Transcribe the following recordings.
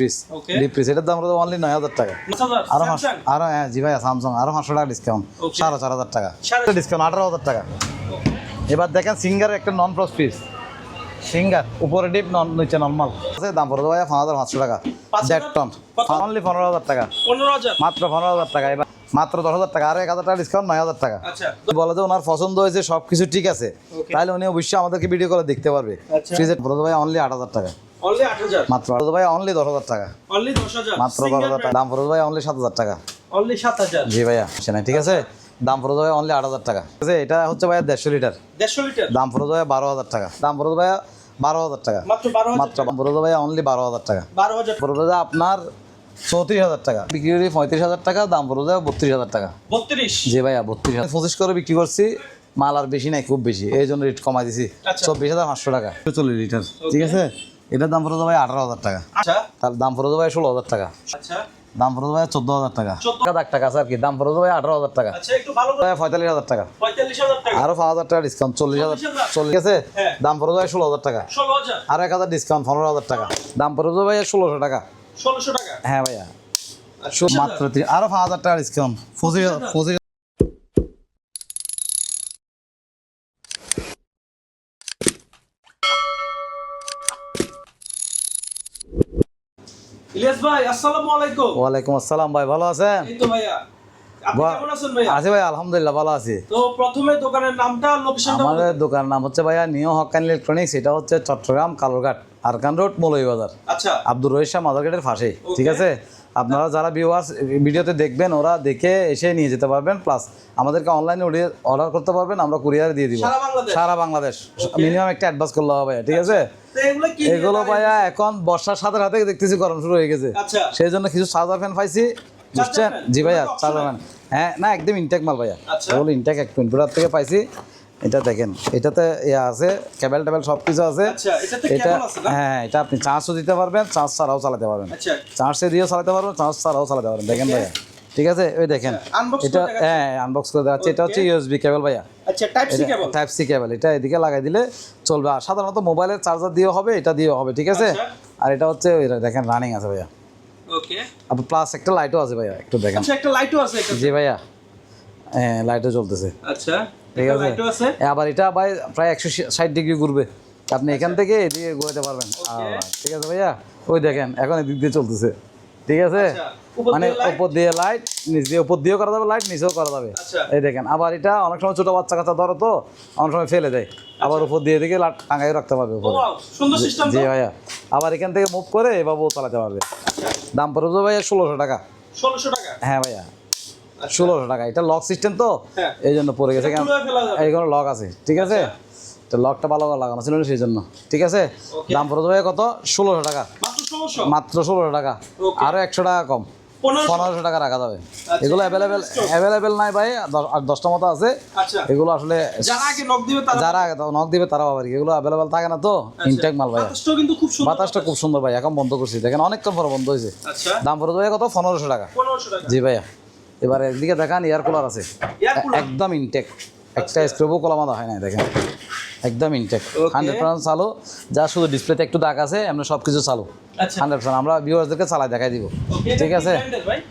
Piece piece এটার দাম হলো অনলি নয় হাজার টাকা। আরও আরও হ্যাঁ জি ভাইয়া স্যামসাং আরও পাঁচশো টাকা ডিসকাউন্ট. সাড়ে চার হাজার টাকা। ডিসকাউন্ট আঠারো হাজার টাকা। এবার দেখেন সিঙ্গার একটা নন প্রস পিস সিঙ্গার উপরে ডিপ নন নিচে নর্মাল দাম পড়ে পাঁচ হাজার পাঁচশো টাকা। দেড় টন অনলি পনেরো হাজার টাকা। মাত্র পনেরো হাজার টাকা। এবার মাত্র দশ হাজার টাকা। আর এক হাজার টাকা ডিসকাউন্ট নয় হাজার টাকা। আচ্ছা। বলে যে ওনার পছন্দ হয়েছে সব কিছু ঠিক আছে. তাহলে উনি অবশ্যই আমাদেরকে ভিডিও করে দেখতে পারবে। আচ্ছা। ফ্রিজের ভাই অনলি আট হাজার টাকা। মাত্র ভাই অনলি দশ হাজার টাকা অনলি মাত্র দশ হাজার টাকা দাম ফরজ ভাই অনলি সাত হাজার টাকা অনলি সাত হাজার জি ভাইয়া সে ঠিক আছে দাম ফরজ ভাই অনলি আট হাজার টাকা ঠিক আছে এটা হচ্ছে ভাইয়া দেড়শো লিটার দেড়শো লিটার দাম ফরজ ভাইয়া বারো হাজার টাকা দাম ফরজ ভাইয়া বারো হাজার টাকা মাত্র ফরজ ভাইয়া অনলি বারো হাজার টাকা বারো হাজার ফরজ ভাইয়া আপনার চৌত্রিশ হাজার টাকা বিক্রি করি পঁয়ত্রিশ হাজার টাকা দাম ফরজ ভাইয়া বত্রিশ হাজার টাকা বত্রিশ জি ভাইয়া বত্রিশ হাজার পঁচিশ করে বিক্রি করছি মাল আর বেশি নাই খুব বেশি এই জন্য রেট কমাই দিছি আচ্ছা। চব্বিশ হাজার পাঁচশো টাকা চল্লিশ লিটার ঠিক আছে এটার দাম পড়ে ভাই আঠারো হাজার টাকা। আচ্ছা। তার দাম পড়ে ভাই ষোলো হাজার টাকা। আচ্ছা। দাম পড়ে ভাই চোদ্দ হাজার টাকা। 14,000 এক টাকা আছে আর কি দাম পড়ে ভাই আঠারো হাজার টাকা। আচ্ছা করে ভাই পঁয়তাল্লিশ হাজার টাকা। আরও পাঁচ হাজার টাকা ডিসকাউন্ট চল্লিশ হাজার চল্লিশ আছে? হ্যাঁ। দাম পড়ে ভাই ষোলো হাজার টাকা। হাজার। আর এক হাজার ডিসকাউন্ট পনেরো হাজার টাকা। দাম পড়ে ভাই ষোলোশো টাকা। ষোলোশো টাকা। হ্যাঁ ভাইয়া। মাত্র আরও পাঁচ হাজার টাকা ডিসকাউন্ট পঁচিশ হাজার পঁচিশ ইলিয়াস ভাই আসসালামু আলাইকুম। ওয়ালাইকুম আসসালাম ভাই ভালো আছেন? এই তো ভাইয়া। আছি ভাই আলহামদুলিল্লাহ ভালো আছি। তো প্রথমে দোকানের নামটা লোকেশনটা আমাদের দোকানের নাম হচ্ছে ভাইয়া নিউ হকান ইলেকট্রনিক্স এটা হচ্ছে চট্টগ্রাম কালোরঘাট আরকান রোড মৌলভীবাজার আচ্ছা। আব্দুর রহিদ শাহ মাদার গেটের পাশে ঠিক আছে? আপনারা যারা ভিউয়ার্স ভিডিওতে দেখবেন ওরা দেখে এসে নিয়ে যেতে পারবেন প্লাস আমাদেরকে অনলাইনে অর্ডার করতে পারবেন আমরা কুরিয়ারে দিয়ে দিব। সারা বাংলাদেশ? মিনিমাম একটা অ্যাডভান্স করলে হবে ভাইয়া ঠিক আছে? তো এগুলো ভাইয়া এখন বর্ষার সাথে সাথে দেখতেছি গরম শুরু হয়ে গেছে। আচ্ছা। সেই জন্য কিছু চার্জার ফ্যান পাইছি। বুঝছেন? জি ভাইয়া চার্জার ফ্যান হ্যাঁ না একদম ইনটেক মাল ভাইয়া। আচ্ছা। এগুলো ইনটেক এক ইনপুটার থেকে পাইছি। এটা দেখেন এটাতে ইয়ে আছে কেবল টেবল সব কিছু আছে। আচ্ছা এটা হ্যাঁ এটা আপনি চার্জও দিতে পারবেন চার্জ ছাড়াও চালাতে পারবেন। আচ্ছা। চার্জে দিয়েও চালাতে পারবেন চার্জ ছাড়াও চালাতে পারবেন। দেখেন ভাইয়া। ঠিক আছে? ওই দেখেন। এটা হ্যাঁ আনবক্স করে দেখাচ্ছি। এটা হচ্ছে ইউএসবি কেবল ভাইয়া। আচ্ছা type C cable type C cable এটা এদিকে লাগাই দিলে চলবে। আর সাধারণত মোবাইলের চার্জার দিয়েও হবে এটা দিয়েও হবে ঠিক আছে? আচ্ছা। আর এটা হচ্ছে ওই দেখেন রানিং আছে ভাইয়া। ওকে আপনার প্লাস একটা লাইটও আছে ভাইয়া একটু দেখেন। আচ্ছা একটা লাইটও আছে এটা জি ভাইয়া। হ্যাঁ লাইটও চলতেছে আচ্ছা ঠিক আছে? লাইটও আছে। এ, আবার এটা ভাই প্রায় একশো ষাট ডিগ্রি ঘুরবে। আপনি এখান থেকে এদিকে ঘুরাতে পারবেন। ঠিক আছে ভাইয়া? ওই দেখেন এখন এদিক দিয়ে চলতেছে। ঠিক আছে? আচ্ছা, মানে উপর দিয়ে লাইট নিচ দিয়ে উপর দিয়েও করা যাবে লাইট নিচেও করা যাবে। আচ্ছা। এই দেখেন আবার এটা অনেক সময় ছোট বাচ্চা কাচ্চা ধরো তো অনেক সময় ফেলে দেয়। আবার উপর দিয়ে দিকে লাট টাঙ্গাই রাখতে পারবে উপরে। জি ভাইয়া। আবার এখান থেকে মুভ করে এভাবেও চালাতে পারবে। দাম পড়বে ভাইয়া ষোলোশো টাকা। 1600 টাকা? হ্যাঁ ভাইয়া ষোলোশো টাকা। এটা লক সিস্টেম তো হ্যাঁ। এই জন্য পড়ে গেছে। এইখানে লক আছে ঠিক আছে? তো লকটা ভালো লাগানো ছিল না সেই জন্য ঠিক আছে. দাম পড়ে ভাইয়া কত? ষোলোশো টাকা। মাত্র ষোলোশো? টাকা. আরও একশো টাকা কম। 1500 পনেরোশো টাকা রাখা যাবে। এগুলো অ্যাভেলেবেল অ্যাভেলেবেল নাই ভাই আর দশটা মতো আছে। আচ্ছা। এগুলো আসলে যারা নক দিবে তারা আবার এগুলো অ্যাভেলেবেল থাকে না তো? ইনটেক মাল কিন্তু খুব সুন্দর। বাতাসটা খুব সুন্দর ভাই এখন বন্ধ করছি। দেখেন অনেকক্ষণ পরে বন্ধ হয়েছে। আচ্ছা। দাম পড়ে ভাইয়া কত? পনেরোশো টাকা। জি ভাইয়া। এবার একদিকে দেখান এয়ার কুলার আছে। একদম ইনটেক একটা স্ক্রুবও কলামাদা হয় না দেখেন। একদম ইনটেক. হান্ড্রেড পার্সেন্ট চালু। যা শুধু ডিসপ্লেতে একটু দাগ আছে এমনি সব কিছু চালু। আচ্ছা। হান্ড্রেড পার্সেন্ট আমরা ভিউয়ার্সদেরকে চালাই দেখাই দিব। ঠিক আছে?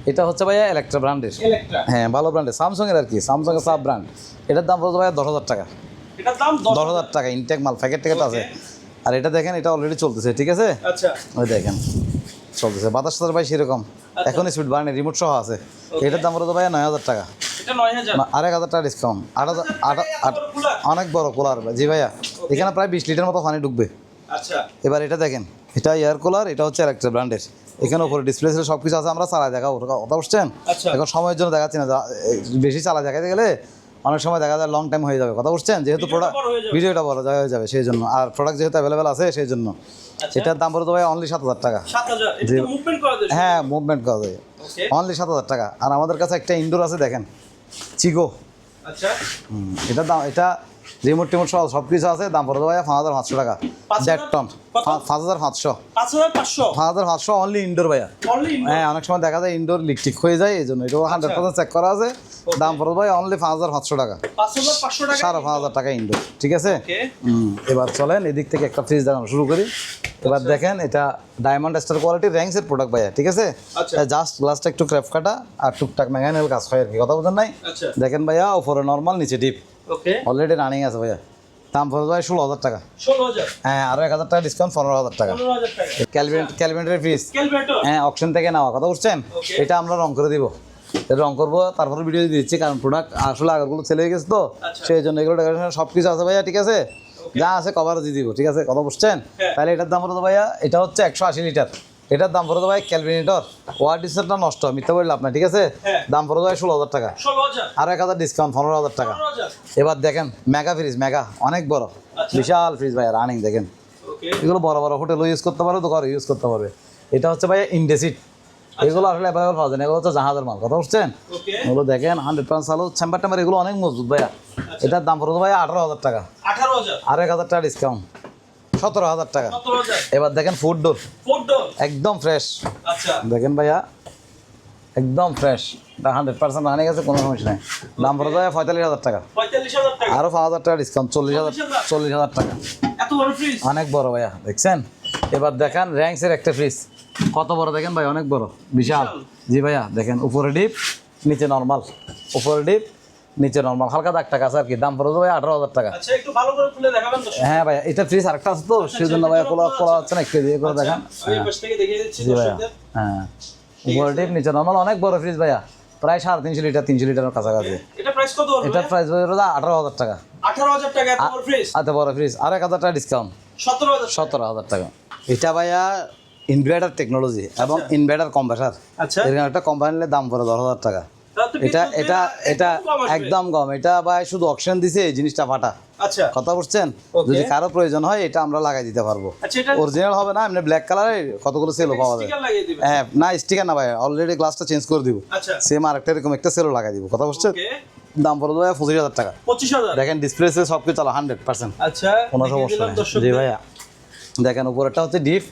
এটা হচ্ছে ভাইয়া ইলেকট্রা ব্র্যান্ডের ইলেকট্রা হ্যাঁ ভালো ব্র্যান্ডের স্যামসংয়ের আর কি। স্যামসংয়ের সাব ব্র্যান্ড এটার দাম পড়ছে ভাইয়া দশ হাজার টাকা। এটার দাম 10 দশ হাজার টাকা। ইনটেক মাল প্যাকেট ট্যাকেট আছে। আর এটা দেখেন এটা অলরেডি চলতেছে ঠিক আছে? আচ্ছা। ওই দেখেন চলতেছে। বাতাস ভাই সেরকম। এখন স্পিড বাড়েনি রিমোট সহ আছে। এটার দাম পড়ছে ভাইয়া নয় হাজার টাকা। এটা 9000 না, আরেক হাজার টাকা ডিসকাউন্ট আট হাজার আট অনেক বড় কুলার জি ভাইয়া এখানে প্রায় বিশ লিটার মতো পানি ঢুকবে। আচ্ছা। এবার এটা দেখেন এটা এয়ার কুলার এটা হচ্ছে একটা ব্র্যান্ডের এখানে উপরে ডিসপ্লে ছিল সব কিছু আছে আমরা চালাই দেখাবো কথা বুঝছেন? আচ্ছা। এখন সময়ের জন্য দেখাচ্ছি না বেশি চালা দেখাতে গেলে অনেক সময় দেখা যায় লং টাইম হয়ে যাবে কথা বুঝছেন? যেহেতু প্রোডাক্ট হয়ে। ভিডিওটা বড় জায়গা হয়ে যাবে সেই জন্য। আর প্রোডাক্ট যেহেতু অ্যাভেলেবেল আছে সেই জন্য। আচ্ছা। এটার দাম পড়ে ভাই অনলি সাত হাজার টাকা। 7000 এটা মুভমেন্ট করা যায় হ্যাঁ মুভমেন্ট করা যায়। অনলি সাত হাজার টাকা। আর আমাদের কাছে একটা ইনডোর আছে দেখেন। চিগো। আচ্ছা। এটা দাম এটা রিমোট টিমোট সব সব কিছু আছে দাম পড়বে ভাইয়া পাঁচ হাজার পাঁচশো টাকা। দেড় টন। পাঁচ হাজার পাঁচশো। পাঁচ হাজার পাঁচশো? অনলি ইনডোর ভাইয়া। হ্যাঁ অনেক সময় দেখা যায় ইনডোর লিকটিক হয়ে যায় এই জন্য এটা হান্ড্রেড পার্সেন্ট চেক করা আছে। দাম পড়বে ভাই অনলি পাঁচ হাজার পাঁচশো টাকা। সাড়ে পাঁচ হাজার টাকা ইনডোর ঠিক আছে? এবার চলেন এদিক থেকে একটা ফ্রিজ দেখানো শুরু করি। এবার দেখেন এটা ডায়মন্ড স্টার কোয়ালিটির র্যাঙ্কসের প্রোডাক্ট ভাইয়া ঠিক আছে? আচ্ছা। জাস্ট গ্লাসটা একটু ক্র্যাপ কাটা আর টুকটাক মেকানিক্যাল কাজ হয় আর কি কথা বলছেন নাই? আচ্ছা। দেখেন ভাইয়া উপরে নর্মাল নিচে ডিপ ওকে অলরেডি রানিং আছে ভাইয়া। দাম পড়বে ভাই ষোলো হাজার টাকা। ষোলো হাজার? হ্যাঁ আরও এক হাজার টাকা ডিসকাউন্ট পনেরো হাজার টাকা। ক্যালভিন ক্যালভিনের ফ্রিজ হ্যাঁ অপশন থেকে নেওয়া। কথা বলছেন এটা আমরা রং করে দিব। রং করব তারপরে ভিডিও দিয়ে দিচ্ছি কারণ প্রোডাক্ট আসলে আগরগুলো ছেলে হয়ে গেছে তো। আচ্ছা। সেই জন্য এগুলো সব কিছু আছে ভাইয়া ঠিক আছে? যা আছে কভার দিয়ে দিব ঠিক আছে? কথা বুঝছেন? হ্যাঁ। তাহলে এটার দাম পড়তো ভাইয়া এটা হচ্ছে একশো আশি লিটার। এটার দাম পড়তো ভাই ক্যালভিনেটর। ওয়ার ডিসেন্টটা নষ্ট মিথ্যা বললে আপনার ঠিক আছে? হ্যাঁ। দাম পড়তো ভাই ষোলো হাজার টাকা। আর এক হাজার ডিসকাউন্ট পনেরো হাজার টাকা। এবার দেখেন মেগা ফ্রিজ মেগা অনেক বড়। আচ্ছা। বিশাল ফ্রিজ ভাইয়া রানিং দেখেন। এগুলো বড় বড় হোটেলও ইউজ করতে পারবে তো ঘরে ইউজ করতে পারবে। এটা হচ্ছে ভাই ইন্ডেসিট এগুলো আসলে অ্যাভেলেবল পাওয়া যায় এগুলো হচ্ছে জাহাজের মাল কথা বুঝছেন? এগুলো দেখেন হান্ড্রেড পার্সেন্ট চালু চেম্বার টেম্বার এগুলো অনেক মজবুত ভাইয়া। এটার দাম পড়তো ভাই আঠারো হাজার টাকা। আর এক হাজার টাকা ডিসকাউন্ট সতেরো হাজার টাকা। এবার দেখেন ফুড ডোর একদম ফ্রেশ আচ্ছা। দেখেন ভাইয়া একদম ফ্রেশ হান্ড্রেড পার্সেন্ট রানিং আছে কোনো সমস্যা নেই। দাম পড়তো ভাই পঁয়তাল্লিশ হাজার টাকা। আরও পাঁচ হাজার টাকা ডিসকাউন্ট চল্লিশ হাজার চল্লিশ হাজার? টাকা। অনেক বড় ভাইয়া দেখছেন? এবার দেখেন র্যাঙ্কসের একটা ফ্রিজ কত বড় দেখেন ভাই অনেক বড়। বিশাল। জি ভাইয়া দেখেন উপরে ডিপ নিচে নর্মাল উপরে ডিপ নিচে নর্মাল হালকা দাগ টাকা আছে আর কি দাম পড়ে ভাই আঠারো হাজার টাকা। আচ্ছা হ্যাঁ ভাইয়া এটা ফ্রিজ আরেকটা আছে তো সেই জন্য ভাইয়া খোলা খোলা হচ্ছে না একটু দিয়ে করে দেখান। দিচ্ছি জি ভাইয়া হ্যাঁ। উপরে নিচে নর্মাল অনেক বড় ফ্রিজ ভাইয়া প্রায় সাড়ে তিনশো লিটার তিনশো লিটারের কাছাকাছি। এটা প্রাইস কত এটার প্রাইস আঠারো হাজার টাকা। আঠারো হাজার টাকা এত বড় ফ্রিজ আর এক হাজার টাকা ডিসকাউন্ট সতেরো হাজার সতেরো হাজার টাকা। এটা ভাইয়া ইনভার্টার টেকনোলজি এবং ইনভার্টার কম্প্রেসার আচ্ছা। এরকম একটা কোম্পানি দাম পড়ে দশ হাজার টাকা। এটা এটা এটা একদম কম। এটা ভাই শুধু অপশন দিছে এই জিনিসটা ফাটা। আচ্ছা। কথা বুঝছেন? যদি কারও প্রয়োজন হয় এটা আমরা লাগাই দিতে পারব। আচ্ছা অরিজিনাল হবে না এমনি ব্ল্যাক কালারে কতগুলো সেলও পাওয়া যায়। স্টিকার লাগিয়ে দিবেন। হ্যাঁ না স্টিকার না ভাই অলরেডি গ্লাসটা চেঞ্জ করে দিব। আচ্ছা। সেম আরেকটা এরকম একটা সেলও লাগাই দিব। কথা বুঝছেন? ওকে দাম পড়ে ভাই পঁচিশ হাজার টাকা। পঁচিশ হাজার? দেখেন ডিসপ্লে সব কিছু চালো হান্ড্রেড পার্সেন্ট আচ্ছা কোনো সমস্যা নেই। জি ভাইয়া। দেখেন উপরেরটা হচ্ছে ডিপ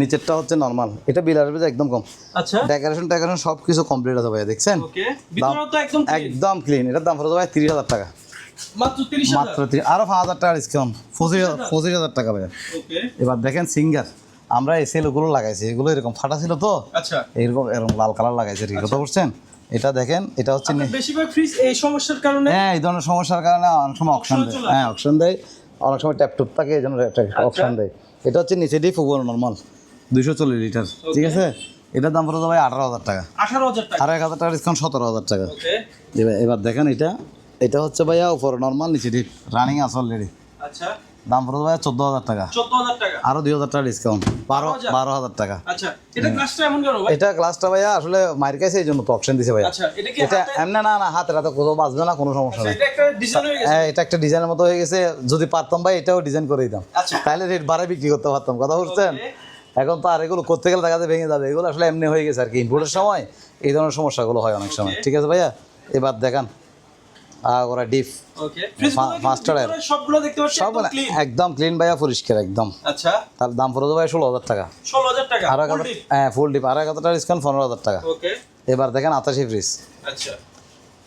নিচেরটা হচ্ছে নর্মাল এটা বিল আসবে একদম কম। আচ্ছা। ডেকোরেশন টেকোরেশন সব কিছু কমপ্লিট আছে ভাইয়া দেখছেন? একদম ক্লিন এটার দাম পড়ে ভাই তিরিশ হাজার টাকা। মাত্র আরও পাঁচ হাজার টাকা ডিসকাউন্ট পঁচিশ হাজার পঁচিশ হাজার টাকা ভাইয়া। ওকে এবার দেখেন সিঙ্গার আমরা এই সেলগুলো লাগাইছি। এগুলো এরকম ফাটা ছিল তো? আচ্ছা। এরকম এরকম লাল কালার লাগাইছে আর কি কথা বুঝছেন? এটা দেখেন এটা হচ্ছে বেশিরভাগ ফ্রিজ এই সমস্যার কারণে? হ্যাঁ এই ধরনের সমস্যার কারণে অনেক সময় অপশন দেয়। হ্যাঁ অপশন দেয়। অনেক সময় ট্যাপ টুপ থাকে এই জন্য অপশন দেয়। এটা হচ্ছে নিচে ডিপ উপর নর্মাল দুইশো চল্লিশ লিটার। ঠিক আছে? এটার দাম পড়ে ভাই আঠারো হাজার টাকা। আঠারো হাজার টাকা। আর এক হাজার টাকা ডিসকাউন্ট সতেরো হাজার টাকা। এবার এবার দেখেন এটা। এটা হচ্ছে ভাইয়া উপর নর্মাল নিচে ডিপ রানিং আছে অলরেডি আচ্ছা। দাম পড়ে ভাইয়া চোদ্দ হাজার টাকা। টাকা। আরও দুই হাজার টাকা ডিসকাউন্ট বারো 12,000 বারো হাজার টাকা। আচ্ছা এটা ক্লাসটা ভাই? ভাইয়া আসলে মায়ের কাছে এই জন্য তো অপশন দিছে ভাইয়া। আচ্ছা এটা এমনি না না হাতে রাতে কোথাও বাঁচবে না কোনো সমস্যা আচ্ছা, নেই। এটা একটা ডিজাইন হয়ে গেছে। এটা একটা ডিজাইনের মতো হয়ে গেছে। যদি পারতাম ভাই এটাও ডিজাইন করে দিতাম। আচ্ছা। তাহলে রেট বাড়ায় বিক্রি করতে পারতাম কথা বুঝছেন? Okay. এখন তো আর এগুলো করতে গেলে দেখাতে ভেঙে যাবে। এগুলো আসলে এমনি হয়ে গেছে আর কি। ইনপুটের সময় এই ধরনের সমস্যাগুলো হয় অনেক সময়। ঠিক আছে ভাইয়া? এবার দেখান। ওরা ডিপ সবগুলো দেখতে পাচ্ছি সব একদম ক্লিন ভাইয়া পরিষ্কার একদম। আচ্ছা। তার দাম পড়ে ভাই ষোলো হাজার টাকা। ষোলো হাজার টাকা? হ্যাঁ ফুল ডিপ আর এক হাজার টাকা ডিসকাউন্ট পনেরো হাজার টাকা। ওকে এবার দেখেন আতাশি ফ্রিজ আচ্ছা।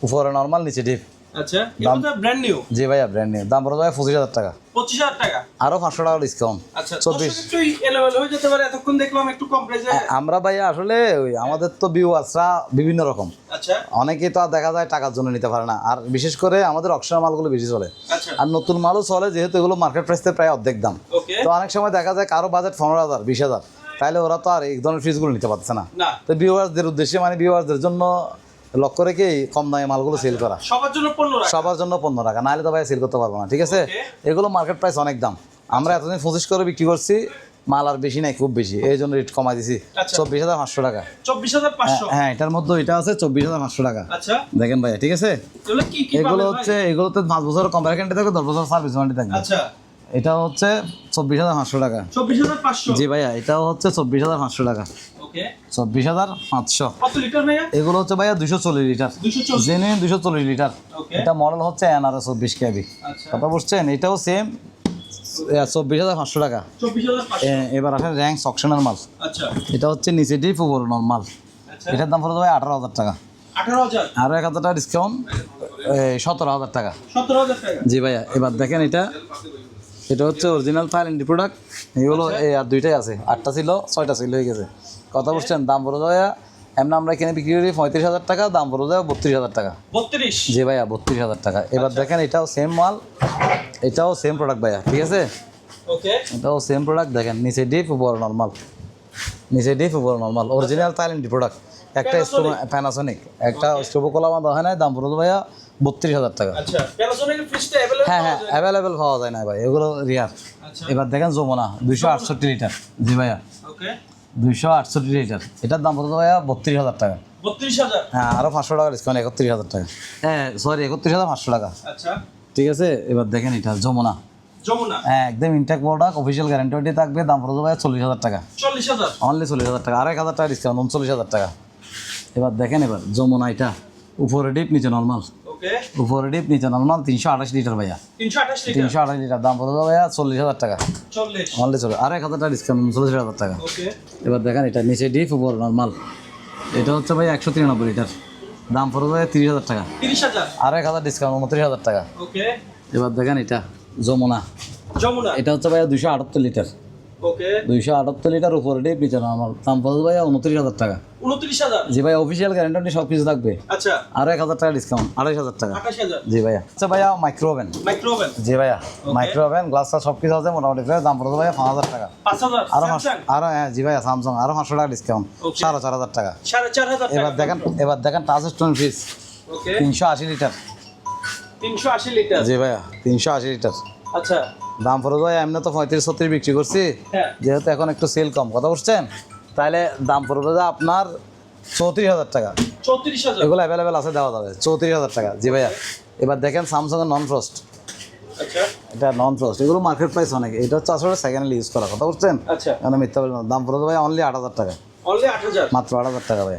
উপরে নর্মাল নিচে ডিপ আচ্ছা এটা ব্র্যান্ড নিউ জি ভাইয়া ব্র্যান্ড নিউ দাম পড়ে ভাই পঁচিশ হাজার টাকা। পঁচিশ হাজার টাকা? আরও পাঁচশো টাকা ডিসকাউন্ট আচ্ছা চব্বিশ। দর্শক একটু এলোমেলো হয়ে যেতে পারে এতক্ষণ দেখলাম একটু কম প্রাইসে আমরা ভাইয়া আসলে ওই আমাদের তো ভিউয়ার্সরা বিভিন্ন রকম। আচ্ছা। অনেকেই তো আর দেখা যায় টাকার জন্য নিতে পারে না। আর বিশেষ করে আমাদের অকশনের মালগুলো বেশি চলে। আচ্ছা। আর নতুন মালও চলে যেহেতু এগুলো মার্কেট প্রাইসতে প্রায় অর্ধেক দাম। তো অনেক সময় দেখা যায় কারও বাজেট পনেরো হাজার বিশ হাজার। তাহলে ওরা তো আর এই ধরনের ফ্রিজগুলো নিতে পারছে না। না। তো ভিউয়ার্সদের উদ্দেশ্যে মানে ভিউয়ার্সদের জন্য লক্ষ্য রেখে কম দামে মালগুলো সেল করা? সবার জন্য পণ্য সবার জন্য পনেরো টাকা নাহলে তো ভাই সেল করতে পারব না ঠিক আছে? এগুলো মার্কেট প্রাইস অনেক দাম। আমরা এতদিন পঁচিশ করে বিক্রি করছি মাল আর বেশি নাই খুব বেশি। এই জন্য রেট কমাই দিছি। আচ্ছা। চব্বিশ হাজার পাঁচশো টাকা। চব্বিশ হাজার পাঁচশো? হ্যাঁ এটার মধ্যে এটা আছে চব্বিশ হাজার পাঁচশো টাকা। আচ্ছা। দেখেন ভাইয়া ঠিক আছে? এগুলো হচ্ছে এগুলোতে পাঁচ বছর কম্পার গ্যারান্টি থাকবে দশ বছর সার্ভিস ওয়ারেন্টি থাকবে। আচ্ছা। এটা হচ্ছে চব্বিশ হাজার পাঁচশো টাকা। চব্বিশ হাজার পাঁচশো? জি ভাইয়া এটাও হচ্ছে চব্বিশ হাজার পাঁচশো টাকা। চব্বিশ হাজার পাঁচশো। এগুলো হচ্ছে ভাইয়া দুশো চল্লিশ লিটার। জেনে দুশো চল্লিশ লিটার। এটা মডেল হচ্ছে এনআরএস চব্বিশ কেবি। আচ্ছা। কথা বুঝছেন? এটাও সেম চব্বিশ হাজার পাঁচশো টাকা। এবার আসেন র্যাঙ্ক সকশনের মাল। আচ্ছা। এটা হচ্ছে নিচে ডিপ উপর নর্মাল এটার দাম পড়ে ভাই আঠারো হাজার টাকা। আরও এক হাজার টাকা। ডিসকাউন্ট সতেরো হাজার টাকা। জি ভাইয়া এবার দেখেন এটা। এটা হচ্ছে অরিজিনাল থাইল্যান্ডি প্রোডাক্ট এগুলো এই আর দুইটাই আছে। আটটা ছিল ছয়টা ছিল হয়ে গেছে। কথা বলছেন দাম পড়ে ভাইয়া এমনি আমরা এখানে বিক্রি করি পঁয়ত্রিশ হাজার টাকা দাম পড়ে যায় বত্রিশ হাজার টাকা। বত্রিশ? জি ভাইয়া বত্রিশ হাজার টাকা। এবার দেখেন এটাও সেম মাল এটাও সেম প্রোডাক্ট ভাইয়া ঠিক আছে? ওকে। এটাও সেম প্রোডাক্ট দেখেন নিচে ডিপ উপর নর্মাল নিচে ডিপ উপর নর্মাল অরিজিনাল থাইল্যান্ডি প্রোডাক্ট একটা প্যানাসনিক একটা স্টোভ কলা বাঁধা হয় না দাম পড়ে ভাইয়া বত্রিশ হাজার টাকা। আচ্ছা হ্যাঁ হ্যাঁ অ্যাভেলেবেল পাওয়া যায় না ভাই এগুলো রিয়ার আচ্ছা। এবার দেখেন যমুনা দুইশো আটষট্টি লিটার জি ভাইয়া। দুইশো আটষট্টি লিটার এটার দাম পড়ে ভাইয়া বত্রিশ হাজার টাকা। হ্যাঁ আরও পাঁচশো টাকা ডিসকাউন্ট একত্রিশ হাজার টাকা। হ্যাঁ সরি একত্রিশ হাজার পাঁচশো টাকা। আচ্ছা। ঠিক আছে এবার দেখেন এটা যমুনা। হ্যাঁ একদম ইনটেক প্রোডাক্ট অফিসিয়াল গ্যারান্টি থাকবে দাম পড়ে ভাইয়া চল্লিশ হাজার টাকা। চল্লিশ হাজার? অনলি চল্লিশ হাজার টাকা আর এক হাজার টাকা ডিসকাউন্ট উনচল্লিশ হাজার টাকা। এবার দেখেন এবার যমুনা এটা উপরে ডিপ নিচে নর্মাল উপরে ডিপ নিচে নর্মাল তিনশো আঠাশ লিটার ভাইয়া। তিনশো আঠাশ লিটার? দাম পড়ে ভাইয়া চল্লিশ হাজার টাকা। চল্লিশ। অনলি চলে আর এক হাজার টাকা ডিসকাউন্ট উনচল্লিশ হাজার টাকা। এবার দেখেন এটা নিচে ডিপ উপর নর্মাল এটা হচ্ছে ভাই একশো তিরানব্বই লিটার। দাম পড়ে ভাই তিরিশ হাজার টাকা। আর এক হাজার ডিসকাউন্ট উনত্রিশ হাজার টাকা। এবার দেখেন এটা যমুনা। যমুনা? এটা হচ্ছে ভাইয়া দুশো আটাত্তর লিটার। দুইশো আটাত্তর লিটার উপরে ডিপ নিচে নর্মাল দাম পড়ে ভাইয়া উনত্রিশ হাজার টাকা। উনত্রিশ হাজার? জি ভাই অফিসিয়াল গ্যারান্টি সব কিছু থাকবে। আচ্ছা। আর এক হাজার টাকা ডিসকাউন্ট আড়াইশ হাজার টাকা। জি ভাইয়া। আচ্ছা ভাইয়া মাইক্রো ওভেন মাইক্রোওভেন জি ভাইয়া মাইক্রো ওভেন গ্লাসটা সব কিছু আছে মোটামুটি। দাম পড়ে ভাইয়া পাঁচ হাজার টাকা। আরও আরও হ্যাঁ জি ভাইয়া স্যামসাং আরও পাঁচশো টাকা ডিসকাউন্ট. সাড়ে চার হাজার টাকা। এবার দেখেন এবার দেখেন টাচ স্টোন ওকে তিনশো আশি লিটার। তিনশো আশি লিটার? জি ভাইয়া তিনশো আশি লিটার। আচ্ছা। দাম পড়ে ভাই এমনি তো পঁয়ত্রিশ ছত্রিশ বিক্রি করছি। হ্যাঁ। যেহেতু এখন একটু সেল কম কথা বুঝছেন? তাহলে দাম পড়বে যে আপনার চৌত্রিশ হাজার টাকা। এগুলো অ্যাভেলেবেল আছে দেওয়া যাবে। চৌত্রিশ হাজার টাকা। জি ভাইয়া এবার দেখেন স্যামসাংয়ের নন ফ্রস্ট এটা নন ফ্রস্ট এগুলো মার্কেট প্রাইস অনেক। এটা হচ্ছে আসলে সেকেন্ড ইউজ করা কথা বুঝছেন? আচ্ছা। মানে মিথ্যা বলবেন। দাম পড়ে ভাই অনলি আট হাজার টাকা। মাত্র আট হাজার টাকা ভাই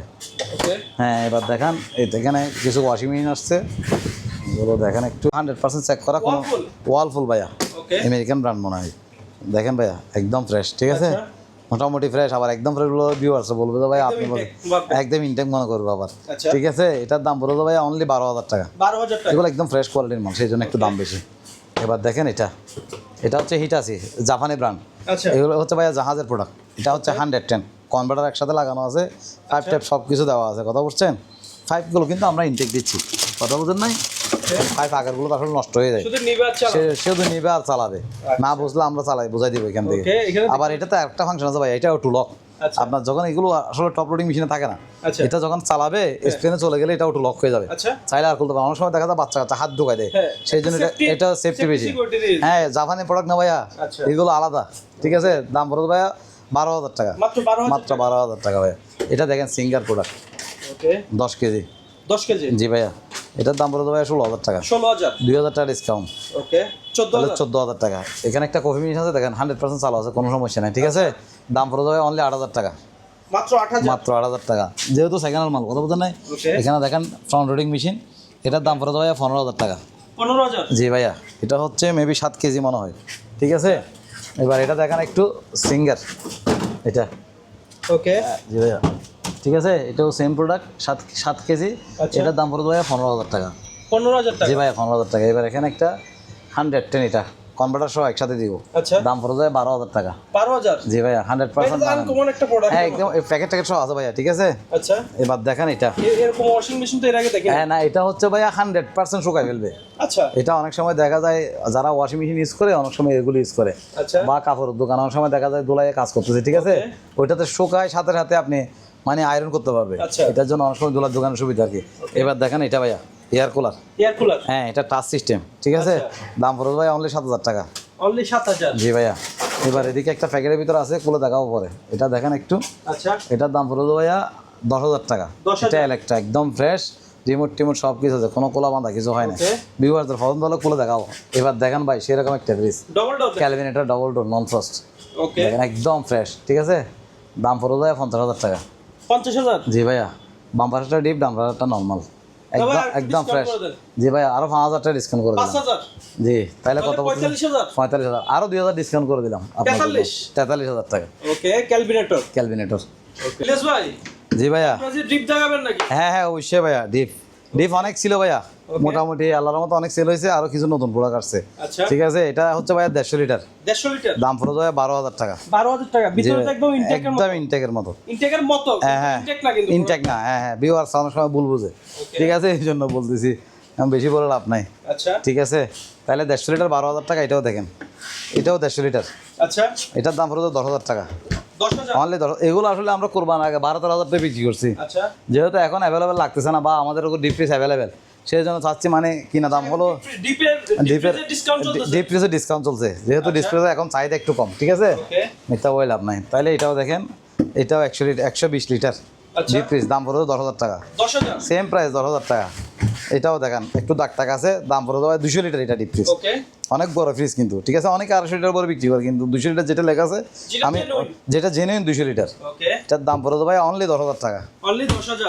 হ্যাঁ এবার দেখেন এখানে কিছু ওয়াশিং মেশিন আসছে। এগুলো দেখেন একটু হান্ড্রেড পার্সেন্ট চেক করা কোনো ওয়ালফুল ভাইয়া। আমেরিকান ব্র্যান্ড মনে হয়। দেখেন ভাইয়া একদম ফ্রেশ ঠিক আছে? আচ্ছা। মোটামুটি ফ্রেশ আবার একদম ফ্রেশগুলো ভিউ আছে বলবে তো ভাই আপনি একদম ইনটেক মনে করবে আবার। আচ্ছা। ঠিক আছে? এটার দাম পড়বে ভাই অনলি বারো হাজার টাকা। এগুলো একদম ফ্রেশ কোয়ালিটির মাল সেই জন্য একটু দাম বেশি। এবার দেখেন এটা। এটা হচ্ছে হিটাসি জাপানি ব্র্যান্ড এগুলো হচ্ছে ভাইয়া জাহাজের প্রোডাক্ট এটা হচ্ছে হান্ড্রেড টেন কনভার্টার একসাথে লাগানো আছে। ফাইভ টাইপ সব কিছু দেওয়া আছে কথা বুঝছেন? ফাইভগুলো কিন্তু আমরা ইনটেক দিচ্ছি। কথা বুঝেন নাই? আগেরগুলো তো আসলে নষ্ট হয়ে যায়। শুধু নিবে আর চালাবে। না বুঝলে আমরা চালাই বুঝাই দিব এখান থেকে। আবার এটাতে একটা ফাংশন আছে ভাই এটাও টু লক আচ্ছা। আপনার যখন এগুলো আসলে টপ লোডিং মেশিনে থাকে না আচ্ছা। এটা যখন চালাবে স্ক্রিনে চলে গেলে এটা একটু লক হয়ে যাবে। আচ্ছা। চাইলে আর খুলতে অনেক সময় দেখা যায় বাচ্চা কাচ্চা হাত ঢুকাই দেয়। হ্যাঁ। সেই জন্য এটা- সেফটি বেশি। হ্যাঁ জাপানি প্রোডাক্ট না ভাইয়া। এগুলো আলাদা। ঠিক আছে? দাম পড়বে ভাইয়া বারো হাজার টাকা। মাত্র বারো হাজার মাত্র বারো হাজার টাকা ভাইয়া। এটা দেখেন সিঙ্গার প্রোডাক্ট দশ কেজি। দশ কেজি? জি ভাইয়া। এটার দাম পড়বে ভাইয়া ষোলো হাজার টাকা। ষোলো হাজার? দুই হাজার টাকা ডিসকাউন্ট ওকে চোদ্দ তাহলে হাজার? চোদ্দ হাজার টাকা। এখানে একটা কফি মেশিন আছে দেখেন হান্ড্রেড পার্সেন্ট চালু আছে কোনো সমস্যা নাই ঠিক আছে? দাম পড়ে যাবে অনলি আট হাজার টাকা। মাত্র আট হাজার? মাত্র আট হাজার টাকা। যেহেতু সেকেন্ড হ্যান্ড মাল কথা বলতে নাই? এখানে দেখেন ফ্রন্ট লোডিং মেশিন এটার দাম পড়ে যাবে পনেরো হাজার টাকা। পনেরো হাজার? জি ভাইয়া এটা হচ্ছে মেবি সাত কেজি মনে হয় ঠিক আছে? এবার এটা দেখেন একটু সিঙ্গার এটা। ওকে। জি ভাইয়া। ঠিক আছে? এটাও সেম প্রোডাক্ট সাত সাত কেজি। আচ্ছা। এটার দাম পড়ে ভাইয়া পনেরো হাজার টাকা। পনেরো হাজার জি টাকা ভাইয়া পনেরো হাজার টাকা। এবার এখানে একটা হান্ড্রেড টেন এটা। কনভার্টার সহ একসাথে দিব। আচ্ছা। দাম পড়ে যায় বারো হাজার টাকা। বারো হাজার? জি ভাইয়া হান্ড্রেড পার্সেন্ট হ্যাঁ একদম প্যাকেট ট্যাকেট সহ আছে ভাইয়া ঠিক আছে? আচ্ছা। এবার দেখেন এটা। এরকম ওয়াশিং মেশিন তো এর আগে দেখেন? হ্যাঁ না এটা হচ্ছে ভাইয়া হান্ড্রেড পার্সেন্ট শুকাই ফেলবে। আচ্ছা। এটা অনেক সময় দেখা যায় যারা ওয়াশিং মেশিন ইউজ করে অনেক সময় এগুলো ইউজ করে। আচ্ছা। বা কাপড়ের দোকান অনেক সময় দেখা যায় দোলাইয়ে কাজ করতেছে ঠিক আছে? ওইটাতে শুকায় সাথে সাথে আপনি মানে আয়রন করতে পারবে। আচ্ছা। এটার জন্য অনেক সময় দোলার দোকানের সুবিধা আর কি। এবার দেখেন এটা ভাইয়া এয়ার কুলার এয়ার কুলার হ্যাঁ এটা টাচ সিস্টেম ঠিক আছে? আচ্ছা। দাম পড়বে ভাই অনলি সাত হাজার টাকা। অনলি সাত হাজার? জি ভাইয়া। এবার এদিকে একটা প্যাকেটের ভিতরে আছে খুলে দেখাবো পরে। এটা দেখেন একটু। আচ্ছা। এটার দাম পড়বে ভাইয়া দশ হাজার টাকা। এটা একটা একদম ফ্রেশ রিমোট টিমোট সব কিছু আছে কোনো কোলা বাঁধা কিছু হয় না. ভিউয়ারদের পছন্দ হলে খুলে দেখাও এবার দেখেন ভাই সেরকম একটা fridge double door Kelvinator double door non frost okay দেখেন একদম ফ্রেশ ঠিক আছে? দাম পড়ে যায় পঞ্চাশ হাজার টাকা। পঞ্চাশ হাজার? জি ভাইয়া বাম্পারটা ডিপ ডাম্পারটা নর্মাল একদম একদম ফ্রেশ জি ভাইয়া আরও পাঁচ হাজার টাকা ডিসকাউন্ট করে দিলাম। জি তাহলে কত পঁয়তাল্লিশ হাজার। আরও দুই হাজার ডিসকাউন্ট করে দিলাম তেতাল্লিশ? হাজার টাকা। ওকে ক্যালভিনেটর। ক্যালভিনেটর। জি ভাইয়া। ডিপ দেখাবেন নাকি? হ্যাঁ হ্যাঁ অবশ্যই ভাইয়া ডিপ ডিপ অনেক ছিল ভাইয়া। মোটামুটি আল্লাহর মতো অনেক সেল হয়েছে আরও কিছু নতুন প্রোডাক্ট আসছে। আচ্ছা। ঠিক আছে এটা হচ্ছে ভাইয়া দেড়শো লিটার দেড়শো লিটার দাম পড়ে যায় বারো হাজার টাকা। বারো হাজার টাকা। একদম ইনটেকের মতো। ইনটেকের মতো। হ্যাঁ হ্যাঁ। ইনটেক না হ্যাঁ হ্যাঁ। বিওয়ার অনেক সময় ভুল বুঝে। ঠিক আছে এই জন্য বলতেছি বেশি বলে লাভ নাই। আচ্ছা। ঠিক আছে তাহলে দেড়শো লিটার বারো হাজার টাকা এটাও দেখেন। এটাও দেড়শো লিটার আচ্ছা। এটার দাম পড়ে দশ হাজার টাকা। অনলি দশ এগুলো আসলে আমরা কোরবান আগে বারো তেরো হাজার টাকা বিক্রি করছি। আচ্ছা। যেহেতু এখন অ্যাভেলেবেল লাগতেছে না বা আমাদের ওপর ডিপ ফ্রিজ অ্যাভেলেবেল সেই জন্য চাচ্ছি মানে কিনা দাম হলো ডিপের ডিপ ফ্রিজে ডিসকাউন্ট চলছে। যেহেতু ডিপ এখন চাহিদা একটু কম ঠিক আছে? মিথ্যা বই লাভ নাই। তাহলে এটাও দেখেন এটাও একশো লিটার একশো বিশ লিটার আচ্ছা। ডিপ ফ্রিজ দাম পড়ে দশ হাজার টাকা। সেম প্রাইস দশ হাজার টাকা। এটাও দেখেন একটু দাগ টাকা আছে দাম পড়ে দেওয়া দুশো লিটার এটা ডিপ ফ্রিজ ওকে অনেক বড় ফ্রিজ কিন্তু ঠিক আছে? অনেকে আড়াইশো লিটার করে বিক্রি করে কিন্তু দুশো লিটার যেটা লেখা আছে আমি। যেটা জেনুইন দুশো লিটার ওকে এটার দাম পড়ে দেওয়া অনলি দশ হাজার টাকা।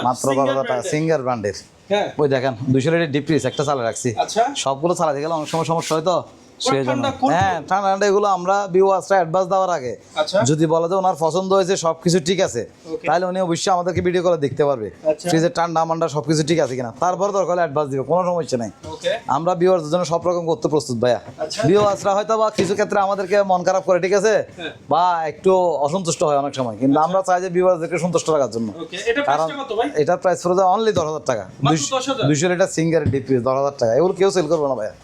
মাত্র দশ হাজার টাকা সিঙ্গার ব্র্যান্ডের হ্যাঁ। ওই দেখেন দুশো লিটার ডিপ ফ্রিজ একটা চালা রাখছি। আচ্ছা। সবগুলো চালাতে গেলে অনেক সময় সমস্যা হয় তো? হ্যাঁ ঠান্ডা ঠান্ডা এগুলো আমরা আসটা অ্যাডভান্স দেওয়ার আগে। আচ্ছা। যদি বলে যে ওনার পছন্দ হয়েছে সব কিছু ঠিক আছে. তাহলে উনি অবশ্যই আমাদেরকে ভিডিও করে দেখতে পারবে। আচ্ছা। ফ্রিজের ঠান্ডা মান্ডা সব কিছু ঠিক আছে কিনা। তারপর দরকার হলে অ্যাডভান্স দিবে কোনো সমস্যা নেই। আমরা বিওয়ার্সের জন্য সব রকম করতে প্রস্তুত ভাইয়া। আচ্ছা। বিওয়ার্সরা হয়তো বা কিছু ক্ষেত্রে আমাদেরকে মন খারাপ করে ঠিক আছে? হ্যাঁ। বা একটু অসন্তুষ্ট হয় অনেক সময়। কিন্তু আমরা চাই যে বিওয়ার্সদেরকে সন্তুষ্ট রাখার জন্য। কারণ এটার প্রাইস পড়ে যায় অনলি দশ হাজার টাকা। মাত্র 10,000? দুশো লিটার সিঙ্গার ডিপ দশ হাজার টাকা। এগুলো কেউ সেল করব না ভাইয়া।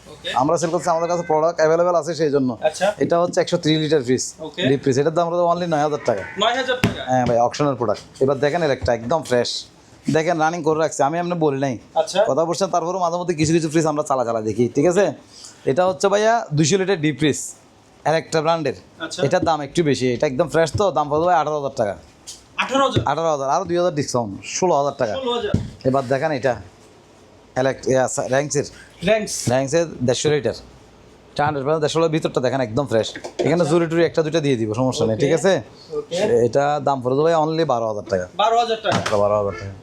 আমরা সেল করছি আমাদের কাছে প্রোডাক্ট অ্যাভেলেবেল আছে সেই জন্য আচ্ছা। এটা হচ্ছে একশো three litre fridge deep fridge এটার দাম হলো অনলি নয় হাজার টাকা। নয় হাজার টাকা? হ্যাঁ ভাই অপশনাল প্রোডাক্ট এবার দেখেন এর একটা একদম ফ্রেশ দেখেন রানিং করে রাখছি আমি এমনি বলি নাই। আচ্ছা। কথা বলছেন তারপরে মাঝে মধ্যে কিছু কিছু ফ্রিজ আমরা চালা চালা দেখি ঠিক আছে? এটা হচ্ছে ভাইয়া দুশো লিটার ডিপ ফ্রিজ আর একটা ব্র্যান্ডের আচ্ছা। এটার দাম একটু বেশি এটা একদম ফ্রেশ তো দাম পড়বে ভাই আঠারো হাজার টাকা। আঠারো হাজার? আরও দুই হাজার ডিসকাউন্ট ষোলো হাজার টাকা। এবার দেখেন এটা। র্যাঙ্কসের র্যাঙ্কস র্যাঙ্কসের দেড়শো লিটার হান্ড্রেড পার্সেন্ট দেড়শো লিটার ভিতরটা দেখেন একদম ফ্রেশ এখানে জুরি টুরি একটা দুইটা দিয়ে দিব সমস্যা নেই ঠিক আছে? এটা দাম পড়ে ভাই অনলি বারো হাজার টাকা। বারো হাজার টাকা। বারো হাজার টাকা।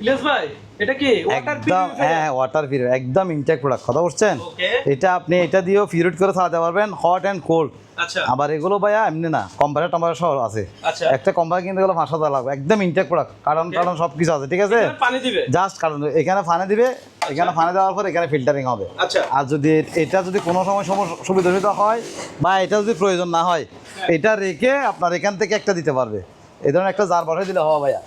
ইলিয়াস ভাই এটা কি ওয়াটার একদম হ্যাঁ ওয়াটার পিরিয়ড একদম ইনটেক প্রোডাক্ট কথা বলছেন এটা আপনি এটা দিয়েও পিরিয়ড করে চালাতে পারবেন হট অ্যান্ড কোল্ড আবার এগুলো ভাইয়া এমনি না কম্পারেটার টম্পারেটার সহ আছে। আচ্ছা। একটা কোম্পানি কিনতে গেলে পাঁচ হাজার লাগবে একদম ইনটেক প্রোডাক্ট কারণ কারণ সব কিছু আছে ঠিক আছে? পানি দিবে? জাস্ট কারণ এখানে ফানে দিবে এখানে ফানে দেওয়ার পর এখানে ফিল্টারিং হবে। আচ্ছা। আর যদি এটা যদি কোনো সময় সুবিধা সুবিধা হয় বা এটা যদি প্রয়োজন না হয়। এটা রেখে আপনার এখান থেকে একটা দিতে পারবে। এই ধরনের একটা জার বসাই দিলে হবে ভাইয়া।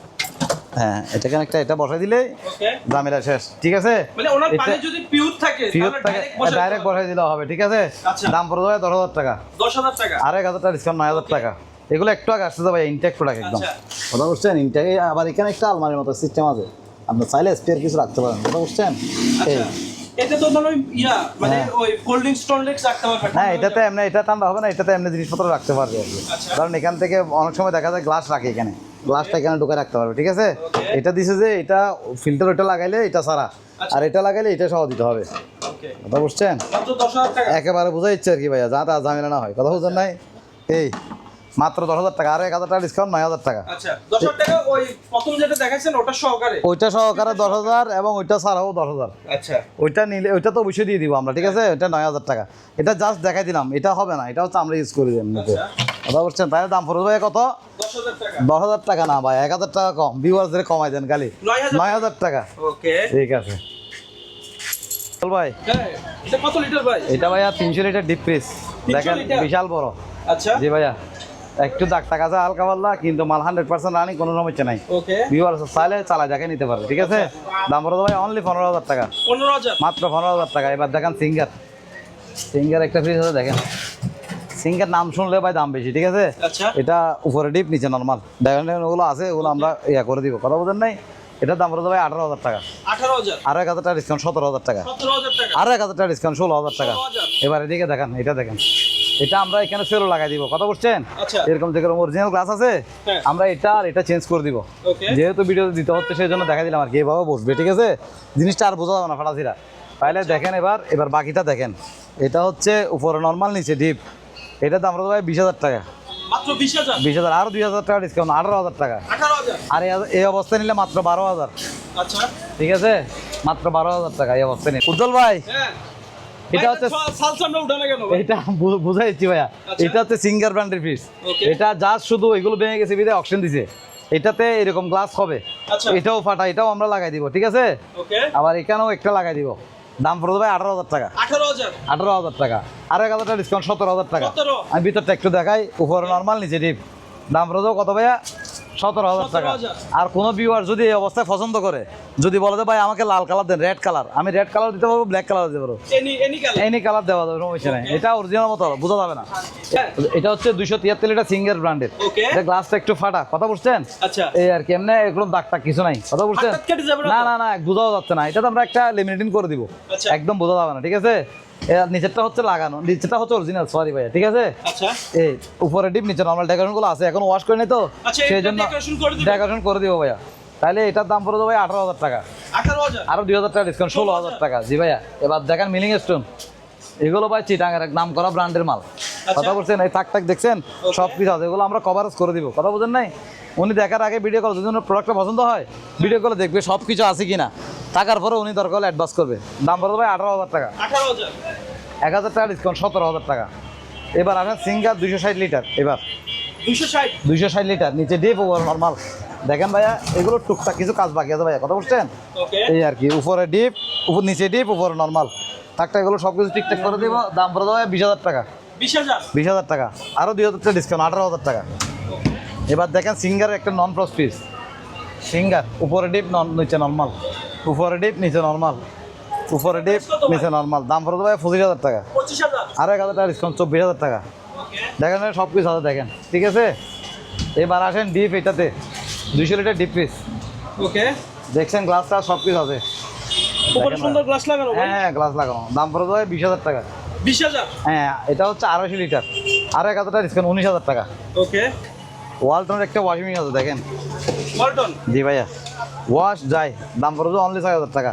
হ্যাঁ এটা কেন একটা এটা বসাই দিলেই ওকে জামেলা শেষ। ঠিক আছে? মানে এটা- যদি থাকে ডাইরেক্ট বসে বসাই দিলে হবে ঠিক আছে? আচ্ছা। দাম পড়ে যাবে দশ হাজার টাকা। দশ হাজার টাকা? আর এক হাজার টাকা ডিসকাউন্ট নয় হাজার টাকা। এগুলো একটু আগে আসতে ভাই ইনটেক প্রোডাক্ট একদম। কথা বুঝছেন? ইনটেক আবার এখানে একটা আলমারির মতো সিস্টেম আছে। আপনি চাইলে স্পেয়ার কিছু রাখতে পারেন কথা বুঝছেন? এই। আচ্ছা এটা তো ইয়া মানে হ্যাঁ। ওই রাখতে পারবে হ্যাঁ এটাতে এমনি এটা ঠান্ডা হবে না এটাতে এমনি জিনিসপত্র রাখতে পারবে আচ্ছা। কারণ এখান থেকে অনেক সময় দেখা যায় গ্লাস রাখে এখানে। গ্লাসটা এখানে ঢুকে রাখতে পারবে ঠিক আছে? এটা দিছে যে এটা ফিল্টার ওটা লাগাইলে এটা সারা। আর এটা লাগাইলে এটা সহ দিতে হবে। কথা বুঝছেন? একেবারে বোঝা ইচ্ছে আর কি ভাইয়া যা তা ঝামেলা না হয়। কথা বুঝছেন নাই? এই মাত্র দশ হাজার টাকা আর এক হাজার টাকা ডিসকাউন্ট নয় হাজার টাকা। আচ্ছা ওইটা সহকারে দশ হাজার এবং ওইটা ছাড়াও দশ হাজার। আচ্ছা। ওইটা নিলে ওইটা তো অবশ্যই দিয়ে দিব আমরা ঠিক আছে? ওইটা নয় হাজার টাকা। এটা জাস্ট দেখাই দিলাম এটা হবে না এটা হচ্ছে আমরা ইউজ করি এমনিতে। আচ্ছা। কথা বলছেন তাহলে দাম পড়বে ভাই কত? দশ হাজার টাকা না ভাই এক হাজার টাকা কম। ভিউয়ার্সদের কমাই দেন খালি। নয় হাজার টাকা। ওকে। ঠিক আছে। ভাই। হ্যাঁ এটা ভাই? এটা ভাইয়া তিনশো লিটার ডিপ ফ্রিজ দেখেন বিশাল বড়। আচ্ছা। জি ভাইয়া। একটু দাগ টাকা আছে হালকা পাল্লা কিন্তু মাল হান্ড্রেড পার্সেন্ট রানি কোনো সমস্যা নাই। চাইলে যাকে নিতে পারবে ঠিক আছে? দাম পড়বে ভাই অনলি পনেরো হাজার টাকা। পনেরো হাজার? মাত্র পনেরো হাজার টাকা। এবার দেখেন সিঙ্গার সিঙ্গার একটা ফ্রিজ আছে দেখেন। সিঙ্গার নাম শুনলে ভাই দাম বেশি ঠিক আছে? আচ্ছা। এটা উপরে ডিপ নিচে নর্মাল ডায়মন্ড ওগুলো আছে ওগুলো আমরা ইয়া করে দিব। কথা বোঝেন নাই? এটার দাম পড়বে ভাই আঠারো হাজার টাকা। আরও এক হাজার টাকা ডিসকাউন্ট সতেরো হাজার টাকা। আরও এক হাজার টাকা ডিসকাউন্ট ষোলো হাজার টাকা। এবার এদিকে দেখেন এটা দেখেন। এটা আমরা এখানে সেলও লাগাই দিব। কথা বলছেন আচ্ছা। এরকম যেরকম অরিজিনাল গ্লাস আছে হ্যাঁ। আমরা এটা আর এটা চেঞ্জ করে দিব। যেহেতু ভিডিও দিতে হচ্ছে সেই জন্য দেখা দিলাম আর কি এভাবে বসবে ঠিক আছে? জিনিসটা আর বোঝা যাবে না ফাটাছিরা তাহলে দেখেন এবার এবার বাকিটা দেখেন। এটা হচ্ছে উপরে নর্মাল নিচে ডিপ এটা দাম ভাই বিশ হাজার টাকা। বিশ হাজার? আরও দুই হাজার টাকা ডিসকাউন্ট আঠারো হাজার টাকা। আর এই- অবস্থায় নিলে মাত্র বারো হাজার। আচ্ছা। ঠিক আছে? মাত্র বারো হাজার টাকা এই অবস্থায় নিয়ে উজ্জ্বল ভাই হ্যাঁ। এটা হচ্ছে এটা বুঝাইছি ভাইয়া। আচ্ছা। এটা হচ্ছে সিঙ্গার ব্র্যান্ডের পিস এটা জাস্ট শুধু এগুলো ভেঙে গেছে বিদে অপশন দিছে। এটাতে এরকম গ্লাস হবে। আচ্ছা। এটাও ফাটা এটাও আমরা লাগাই দিব ঠিক আছে? আবার এখানেও একটা লাগাই দিব। দাম পড়বে ভাই আঠারো হাজার টাকা। আঠারো হাজার। টাকা। আর এক হাজার টাকা ডিসকাউন্ট সতেরো হাজার টাকা। আমি ভিতরটা একটু দেখাই উপরে নর্মাল নিচে ডিপ দাম পড়বে কত ভাইয়া? সতেরো হাজার টাকা। আর কোনো ভিউয়ার যদি এই অবস্থায় পছন্দ করে যদি বলে ভাই আমাকে লাল কালার দেন রেড কালার আমি রেড কালার দিতে পারব ব্ল্যাক কালার দিতে পারব। এনি কালার দেওয়া যাবে সমস্যা নেই। এটা অরিজিনাল মতো বোঝা যাবে না। হ্যাঁ। এটা হচ্ছে দুইশো তিয়াত্তর লিটার সিঙ্গেল ব্র্যান্ডের। এটা গ্লাসটা একটু ফাটা কথা বুঝছেন? আচ্ছা। এই আর কি এমনি এগুলো দাগ টাগ কিছু নাই কথা বুঝছেন? না না না বোঝাও যাচ্ছে না। এটা তো আমরা একটা লেমিনেটিং করে দিব। আচ্ছা। একদম বোঝা যাবে না ঠিক আছে? নিচেরটা হচ্ছে লাগানো। নিচেরটা হচ্ছে অরিজিনাল সরি ভাইয়া ঠিক আছে? আচ্ছা। এই উপরে ডিপ নিচে নর্মাল ডেকোরেশনগুলো আছে এখন ওয়াশ করে নেই তো আচ্ছা সেই জন্য ডেকোরেশন করে করে দিব ভাইয়া। তাহলে এটার দাম পড়ে আঠারো হাজার টাকা। আরও দুই হাজার টাকা ডিসকাউন্ট ষোলো হাজার টাকা। জি ভাইয়া এবার দেখেন মিলিং স্টোন এগুলো ভাই চিটাঙ্গের এক নাম করা ব্র্যান্ডের মাল কথা বলছেন এই থাক থাক দেখছেন সব কিছু আছে এগুলো আমরা কভারেজ করে দিব। কথা বুঝেন নাই? উনি দেখার আগে ভিডিও কল যদি প্রোডাক্টটা পছন্দ হয় ভিডিও কলে দেখবে সব কিছু আছে কিনা। টাকার পরে উনি দরকার হলে অ্যাডভান্স করবে। দাম পড়বে ভাই আঠারো হাজার টাকা। এক হাজার টাকা ডিসকাউন্ট সতেরো হাজার টাকা। এবার আসেন সিঙ্গার দুইশো ষাট লিটার এবার। দুইশো ষাট। লিটার নিচে ডিপ ওভার নর্মাল দেখেন ভাইয়া এগুলো টুকটাক কিছু কাজ বাকি আছে ভাইয়া কথা বুঝছেন? ওকে এই আর কি উপরে ডিপ উপর নিচে ডিপ উপরে নর্মাল থাকটা এগুলো সব কিছু ঠিকঠাক করে দিব। দাম পড়ে দেবো বিশ হাজার টাকা। বিশ হাজার। বিশ হাজার টাকা। আরও দুই হাজার টাকা ডিসকাউন্ট আঠারো হাজার টাকা। এবার দেখেন সিঙ্গার একটা নন প্রস পিস সিঙ্গার উপরে ডিপ নন নিচে নর্মাল উপরে ডিপ নিচে নর্মাল উপরে ডিপ নিচে নর্মাল দাম পড়ে দেবো পঁচিশ হাজার টাকা। আরও এক হাজার টাকা ডিসকাউন্ট চব্বিশ হাজার টাকা। দেখেন সব কিছু আছে দেখেন। ঠিক আছে? এবার আসেন ডিপ এটাতে। দুইশো লিটার ডিপ পিস ওকে দেখছেন গ্লাসটা সব কিছু আছে। সুন্দর গ্লাস লাগানো হ্যাঁ হ্যাঁ গ্লাস লাগানো। দাম পড়ে দেবে বিশ হাজার টাকা। বিশ হাজার? হ্যাঁ এটা হচ্ছে আড়াইশো লিটার আরও এক হাজার টাকা ডিসকাউন্ট উনিশ হাজার টাকা। ওকে ওয়ালটনের একটা ওয়াশিং মেশিন আছে দেখেন। জি ভাইয়া। ওয়াশ যায়। দাম পড়বে অনলি ছয় হাজার টাকা।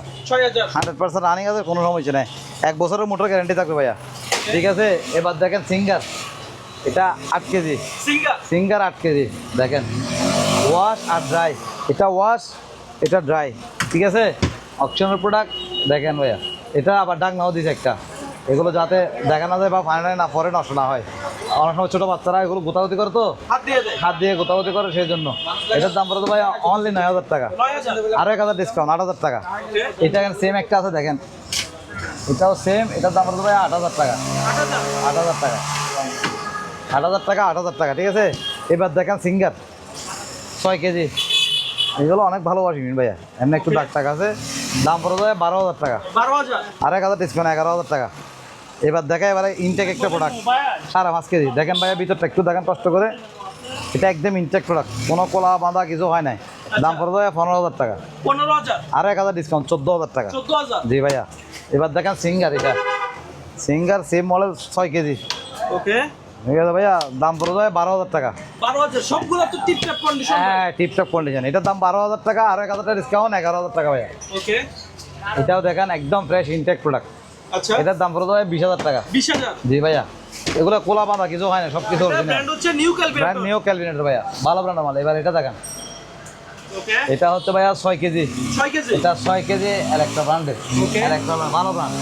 হান্ড্রেড পার্সেন্ট রানিং আছে কোনো সমস্যা নেই। এক বছরের মোটর গ্যারান্টি থাকবে ভাইয়া। ঠিক আছে এবার দেখেন সিঙ্গার এটা আট কেজি। সিঙ্গার আট কেজি। দেখেন। ওয়াশ আর ড্রাই এটা ওয়াশ এটা ড্রাই ঠিক আছে? অপশনের প্রোডাক্ট দেখেন ভাইয়া। এটা আবার ডাক নাও দিছে একটা। এগুলো যাতে দেখা না যায় বা ফাইনালি না পরে নষ্ট না হয়। অনেক সময় ছোটো বাচ্চারা এগুলো গোতাগুতি করে তো? হাত দিয়ে হাত করে সেই জন্য। এটার দাম পড়ে তো ভাই অনলি নয় হাজার টাকা। আরও এক হাজার ডিসকাউন্ট আট হাজার টাকা। এটা এখানে সেম একটা আছে দেখেন। এটাও সেম এটার দাম পড়ে ভাই আট হাজার টাকা। আট হাজার। টাকা। আট হাজার টাকা আট হাজার টাকা ঠিক আছে? এবার দেখেন সিঙ্গার ছয় কেজি। এগুলো অনেক ভালো ওয়াশিং মেশিন ভাইয়া। এমনি একটু টাকা আছে। দাম পড়ে যাবে বারো হাজার টাকা। বারো হাজার। আর এক হাজার ডিসকাউন্ট এগারো হাজার টাকা। এবার দেখা এবারে ইনটেক একটা প্রোডাক্ট সারা পাঁচ কেজি। দেখেন ভাইয়া ভিতরটা একটু দেখেন কষ্ট করে। এটা একদম ইনটেক প্রোডাক্ট কোনো কোলা বাঁধা কিছু হয় নাই। দাম পড়ে যাবে পনেরো হাজার টাকা। পনেরো হাজার? আর এক হাজার ডিসকাউন্ট চোদ্দ হাজার টাকা। জি ভাইয়া। এবার দেখেন সিঙ্গার এটা। সিঙ্গার সেম মডেল ছয় কেজি। ওকে। ঠিক আছে ভাইয়া দাম পড়ে যাবে বারো হাজার টাকা। বারো হাজার। সবগুলো তো টিপটপ কন্ডিশন হ্যাঁ। টিপটপ কন্ডিশন এটার দাম বারো হাজার টাকা আর এক হাজার টাকা ডিসকাউন্ট এগারো হাজার টাকা ভাইয়া। ওকে। এটাও দেখেন একদম ফ্রেশ ইনটেক প্রোডাক্ট আচ্ছা। এটার দাম পড়ে যাবে বিশ হাজার টাকা। বিশ হাজার? জি ভাইয়া। এগুলো কোলা বাঁধা কিছু হয় না সব কিছু নিউ ক্যালভিনেটর ভাইয়া। ভালো ব্র্যান্ড মাল এবার এটা দেখেন। এটা হচ্ছে ভাইয়া ছয় কেজি। এটা ছয় কেজি একটা ব্র্যান্ডের একটা ভালো ব্র্যান্ড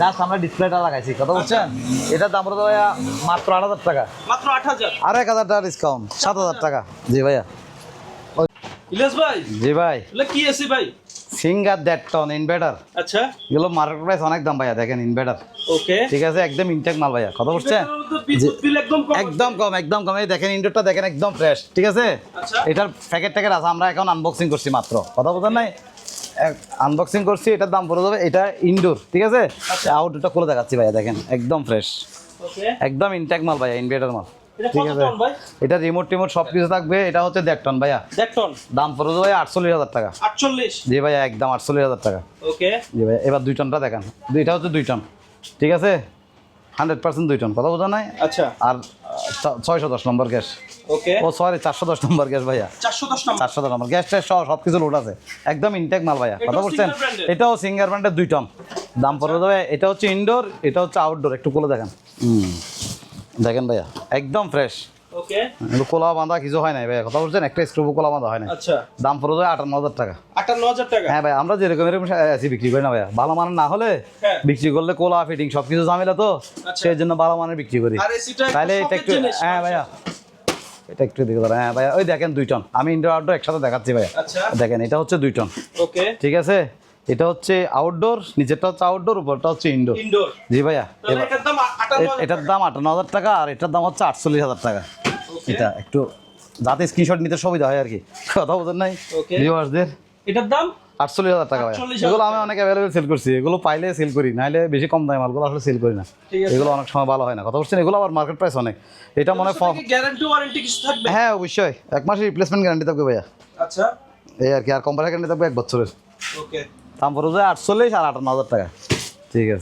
জাস্ট আমরা ডিসপ্লেটা লাগাইছি কথা বলছেন এটার দাম পড়ে ভাইয়া মাত্র আট হাজার টাকা। মাত্র আট হাজার? আর এক হাজার টাকা ডিসকাউন্ট সাত হাজার টাকা। জি ভাইয়া। ইলিয়াস ভাই? জি ভাই। কি এসি ভাই? সিঙ্গার দ্যাট টন ইনভার্টার আচ্ছা। এগুলো মার্কেট প্রাইস অনেক দাম ভাইয়া দেখেন ইনভার্টার ওকে ঠিক আছে একদম ইনটেক মাল ভাইয়া কথা বলছেন? বিদ্যুৎ বিল একদম কম একদম কম এই দেখেন ইনডোরটা দেখেন একদম ফ্রেশ ঠিক আছে? আচ্ছা। এটার প্যাকেট ট্যাকেট আছে আমরা এখন আনবক্সিং করছি মাত্র। কথা বলতেন নাই? আনবক্সিং করছি এটার দাম পড়ে যাবে এটা ইনডোর ঠিক আছে? আউটডোরটা খুলে দেখাচ্ছি ভাইয়া দেখেন একদম ফ্রেশ ওকে একদম ইনটেক মাল ভাইয়া ইনভার্টার মাল। ঠিক আছে। এটা রিমোট টিমোট সব কিছু থাকবে। এটা হচ্ছে দেড় টন ভাইয়া। দেড় টন দাম পড়ে যাবে আটচল্লিশ হাজার টাকা। আটচল্লিশ? জি ভাইয়া একদম আটচল্লিশ হাজার টাকা। ওকে। জি ভাই এবার দুই টনটা দেখান। দুইটা হচ্ছে দুই টন ঠিক আছে? হান্ড্রেড পার্সেন্ট দুই টন কথা বোঝা নাই? আচ্ছা। আর ছয়শো দশ নম্বর গ্যাস। ওকে। ও সরি চারশো দশ নম্বর গ্যাস ভাইয়া। চারশো দশ নম্বর? চারশো দশ নম্বর। গ্যাস ট্যাস সহ সব কিছু লোড আছে। একদম ইনটেক মাল ভাইয়া। কথা বলছেন? এটাও সিঙ্গার ব্র্যান্ডের দুই টন দাম পড়ে যাবে এটা হচ্ছে ইনডোর এটা হচ্ছে আউটডোর একটু কোলে দেখেন। হুম। দেখেন ভাইয়া একদম ফ্রেশ ওকে কোলা বাঁধা কিছু হয় নাই ভাইয়া কথা বলছেন একটা স্ক্রু কোলা বাঁধা হয় না আচ্ছা। দাম পড়ে যাবে আটান্ন হাজার টাকা। আটান্ন হাজার টাকা? হ্যাঁ ভাই আমরা যেরকম এরকম এসি বিক্রি করি না ভাইয়া। ভালো মানের না হলে হ্যাঁ। বিক্রি করলে কোলা ফিটিং সব কিছু ঝামেলা তো আচ্ছা। সেই জন্য ভালো মানের বিক্রি করি। তাহলে এটা একটু হ্যাঁ ভাইয়া। এটা একটু দিকে দাঁড়া হ্যাঁ ভাইয়া ওই দেখেন দুই টন। আমি ইনডোর আউটডোর একসাথে দেখাচ্ছি ভাইয়া। আচ্ছা। দেখেন এটা হচ্ছে দুই টন। ওকে ঠিক আছে? এটা হচ্ছে আউটডোর নিচেরটা হচ্ছে আউটডোর উপরটা হচ্ছে ইনডোর ইনডোর জি ভাইয়া এটার দাম আটান্ন হাজার টাকা। আর এটার দাম হচ্ছে আটচল্লিশ হাজার টাকা। এটা একটু যাতে স্ক্রিনশট নিতে সুবিধা হয় আর কি। কথা বোঝেন নাই. ভিউয়ার্সদের এটার দাম? আটচল্লিশ হাজার টাকা ভাইয়া। 48,000 এগুলো আমি অনেক অ্যাভেলেবেল সেল করছি। এগুলো পাইলে সেল করি নাহলে বেশি কম দামে মালগুলো আসলে সেল করি না। এগুলো অনেক সময় ভালো হয় না। কথা বলছেন এগুলো আবার মার্কেট প্রাইস অনেক। এটা মনে হয় গ্যারান্টি ওয়ারেন্টি কিছু থাকবে? হ্যাঁ অবশ্যই। এক মাসের রিপ্লেসমেন্ট গ্যারান্টি থাকবে ভাইয়া। আচ্ছা। এই আর কি আর কোম্পানির গ্যারান্টি থাকবে এক বছরের। ওকে দাম পড়ে যায় আটচল্লিশ আর আটান্ন হাজার টাকা। ঠিক আছে।